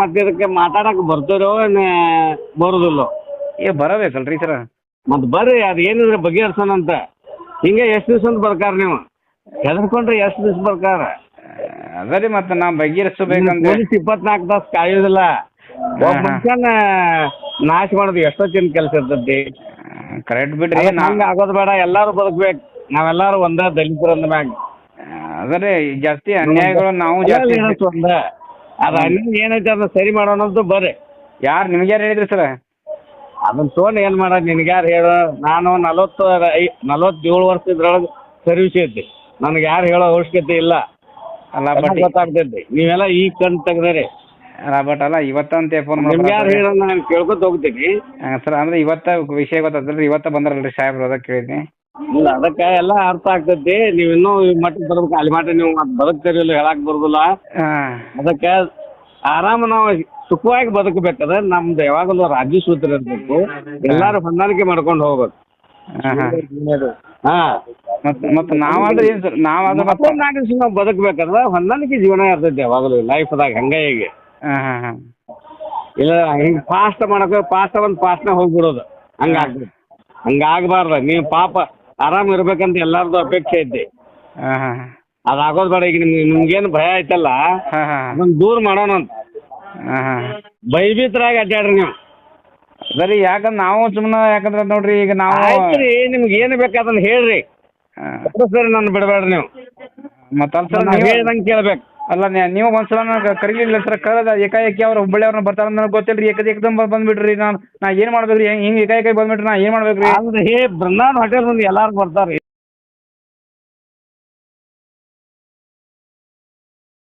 ಮತ್ತೆ ಇದಕ್ಕೆ ಮಾತಾಡಕ್ ಬರ್ತೀರೋ ಬರೋದಿಲ್ಲ. ಏ ಬರಬೇಕಲ್ರಿ ಸರ. ಮತ್ತೆ ಬರ್ರಿ ಅದು ಏನಿದ್ರೆ ಬಗೆಹರ್ಸೋಣಂತ ಹಿಂಗೆ ಎಷ್ಟು ದಿವಸ ಅಂತ ಬರ್ಕಾರ ನೀವು? ಹೆದರ್ಕೊಂಡ್ರೆ ಎಷ್ಟು ದಿವಸ ಬರ್ಕಾರ? ಅದರಿ ಮತ್ತೆ ನಾ ಬಗೆಹರಿಸಬೇಕಂದ್ರೆ. ಪೊಲೀಸ್ ಇಪ್ಪತ್ನಾಲ್ಕು ತಾಸು ಕಾಯೋದಿಲ್ಲ. ಒಬ್ಬ. ಮನುಷ್ಯನ ನಾಶ ಮಾಡೋದು ಎಷ್ಟೊತ್ತಿನ ಕೆಲಸ ಇರ್ತೈತಿ? ಕರೆಕ್ಟ್ ಬಿಡ್ರಿ ನಂಗೆ ಹಂಗೆ ಆಗೋದು ಬೇಡ ಎಲ್ಲಾರು ಬದುಕ್ಬೇಕು. ನಾವೆಲ್ಲಾರು ಒಂದ ದಲಿತರು ಅಂದ ಮ್ಯಾಗ ಅದರೇ ಜಾಸ್ತಿ ಅನ್ಯಾಯಗಳು ನಾವು ಜಾಸ್ತಿ ಒಂದ ಅದು ಅನ್ಯಾಯ ಏನೈತೆ ಅದನ್ನ ಸರಿ ಮಾಡೋಣ ಅಂತ ಬರ್ರಿ. ಯಾರು ನಿಮ್ಗೆ ಯಾರು ಹೇಳಿದ್ರಿ ಸರ್? ಅದನ್ನ ತೊಗೊಂಡು ಏನು ಮಾಡೋದು ನಿನಗೆ ಯಾರು ಹೇಳು ನಾನು ನಲವತ್ತು ಐ ನಲವತ್ತೇಳು ವರ್ಷ ಇದ್ರೊಳಗೆ ಸರ್ವಿಸ್ ಐತಿ ನನಗೆ ಯಾರು ಹೇಳೋ ಅವಶ್ಯಕತೆ ಇಲ್ಲ. ಅಲ್ಲ ಬಟ್ ಗೊತ್ತಾಗ್ತೈತಿ. ನೀವೆಲ್ಲ ಈಗ ಕಣ್ ತೆಗ್ದರಿ. ಅಲ್ಲ ಬಟ್ ಅಲ್ಲ ಇವತ್ತಂತೆ ಫೋನ್ ನಿಮ್ಗೆ ಯಾರು ಹೇಳೋ ನಾನು ಕೇಳ್ಕೊತ ಹೋಗ್ತೀನಿ. ಸರ್ ಅಂದ್ರೆ ಇವತ್ತ ವಿಷಯ ಗೊತ್ತಾಗ್ತದ್ರಿ ಇವತ್ತ ಬಂದ್ರಲ್ರಿ ಸಾಹೇಬ್ರು ಅದಕ್ಕೆ ಕೇಳಿದ್ನಿ. ಇಲ್ಲ ಅದಕ್ಕ ಎಲ್ಲ ಅರ್ಥ ಆಗ್ತೈತಿ. ನೀವು ಇನ್ನೂ ಈ ಬರ್ಬೇಕು ಅಲ್ಲಿ ಮಟ್ಟ ನೀವು ಮತ್ತೆ ಬದುಕ್ತಿರಲಿಲ್ಲ ಹೇಳಕ್ ಬರೋದಿಲ್ಲ. ಹಾಂ. ಅದಕ್ಕೆ ಆರಾಮ ನಾವು ಸುಖವಾಗಿ ಬದುಕಬೇಕಾದ್ರೆ ನಮ್ದು ಯಾವಾಗಲೂ ರಾಜ್ಯ ಸೂತ್ರ ಇರಬೇಕು. ಎಲ್ಲಾರು ಹೊಂದಾಣಿಕೆ ಮಾಡ್ಕೊಂಡು ಹೋಗ್ಬೇಕು. ಹಾಂ ಮತ್ತೆ ಮತ್ತೆ ನಾವಾದ್ರೆ ಏನು ಸರ್ ನಾವಾದ್ರೆ ಮತ್ತೆ ಮತ್ತೊಂದು ನಾಲ್ಕು ದಿವಸ ನಾವು ಬದುಕಬೇಕಾದ್ರೆ ಹೊಂದಾಣಿಕೆ ಜೀವನ ಇರ್ತೈತಿ ಯಾವಾಗಲೂ ಲೈಫ್ ದಾಗ ಹಂಗ ಹಾಂ ಹಾಂ ಹಾಂ. ಇಲ್ಲ ಹಿಂಗೆ ಫಾಸ್ಟ್ ಮಾಡಕ್ಕೆ ಫಾಸ್ಟ್ ಒಂದು ಫಾಸ್ಟ್ನಾಗ ಹೋಗ್ಬಿಡೋದು. ಹಂಗಾಗ್ತದೆ ಹಂಗಾಗಬಾರ್ದು ನೀವು ಪಾಪ ಆರಾಮ್ ಇರ್ಬೇಕಂತ ಎಲ್ಲಾರ್ದು ಅಪೇಕ್ಷೆ ಐತಿ. ಹಾಂ ಹಾಂ ಅದು ಆಗೋದು ಬೇಡ ಈಗ ನಿಮ್ಗೆ ನಿಮ್ಗೇನು ಭಯ ಐತಲ್ಲ? ಹಾಂ ಹಾಂ ಅದನ್ನ ದೂರ ಮಾಡೋಣ ಅಂತ. ಹಾಂ ಹಾಂ. ಭಯಭೀತರಾಗಿ ಅಡ್ಡಾಡ್ರಿ ನೀವು. ಸರಿ ಯಾಕಂದ್ರೆ ನಾವು ಸುಮ್ಮನೆ ಯಾಕಂದ್ರೆ ನೋಡ್ರಿ ಈಗ ನಾವು ನಿಮ್ಗೆ ಏನು ಬೇಕು ಅದನ್ನ ಹೇಳ್ರಿ. ಸರಿ ನಾನು ಬಿಡಬೇಡ್ರಿ ನೀವು. ಮತ್ತೆ ಅಲ್ಲ ಸರ್ ನೀವು ಹೇಳ್ದಂಗೆ ಕೇಳ್ಬೇಕು. ಅಲ್ಲ ನೀವು ಒಂದ್ಸಲ ನನಗೆ ಕರೀಲಿಲ್ಲ ಸರ್ ಕರೆದ ಏಕಾಏಕಿ ಅವ್ರು ಬರ್ತಾರ ಬರ್ತಾರೆ ನನಗೆ ಗೊತ್ತಿಲ್ಲ ರೀ ಏಕದ ಏಕದಮ್ ಬಂದ್ಬಿಡ್ರಿ ನಾನು, ನಾ ಏನು ಮಾಡ್ಬೇಕು ರೀ ಹಿಂಗೆ ಏಕಾಏಕಿ ಬಂದ್ಬಿಟ್ರಿ ನಾ ಏನು ಮಾಡ್ಬೇಕು ರೀ ಆದ್ರೆ ಹೇ, ಬೃಂದಾವನ್ ಹೋಟೆಲ್ ಮುಂದೆ ಎಲ್ಲಾರು ಬರ್ತಾರೆ